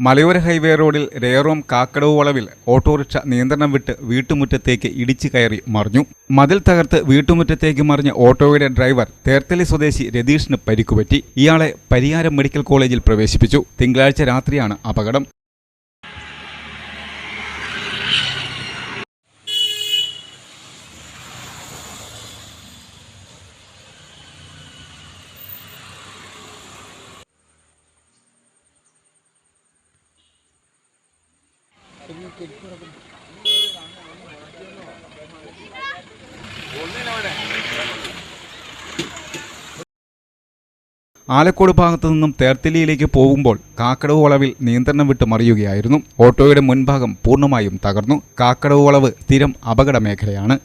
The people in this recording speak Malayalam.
മലയോര ഹൈവേ റോഡിൽ രേറോം കാക്കടവ് വളവിൽ ഓട്ടോറിക്ഷ നിയന്ത്രണം വിട്ട് വീട്ടുമുറ്റത്തേക്ക് ഇടിച്ചു കയറി മറിഞ്ഞു. മതിൽ തകർത്ത് വീട്ടുമുറ്റത്തേക്ക് മറിഞ്ഞ ഓട്ടോയുടെ ഡ്രൈവർ തേർത്തലി സ്വദേശി രതീഷിന് പരിക്കുപറ്റി. ഇയാളെ പരിയാരം മെഡിക്കൽ കോളേജിൽ പ്രവേശിപ്പിച്ചു. തിങ്കളാഴ്ച രാത്രിയാണ് അപകടം. ആലക്കോട് ഭാഗത്തു നിന്നും തേർത്തലിയിലേക്ക് പോകുമ്പോൾ കാക്കടവ് വളവിൽ നിയന്ത്രണം വിട്ട് മറിയുകയായിരുന്നു. ഓട്ടോയുടെ മുൻഭാഗം പൂർണമായും തകർന്നു. കാക്കടവ് വളവ് സ്ഥിരം അപകട മേഖലയാണ്.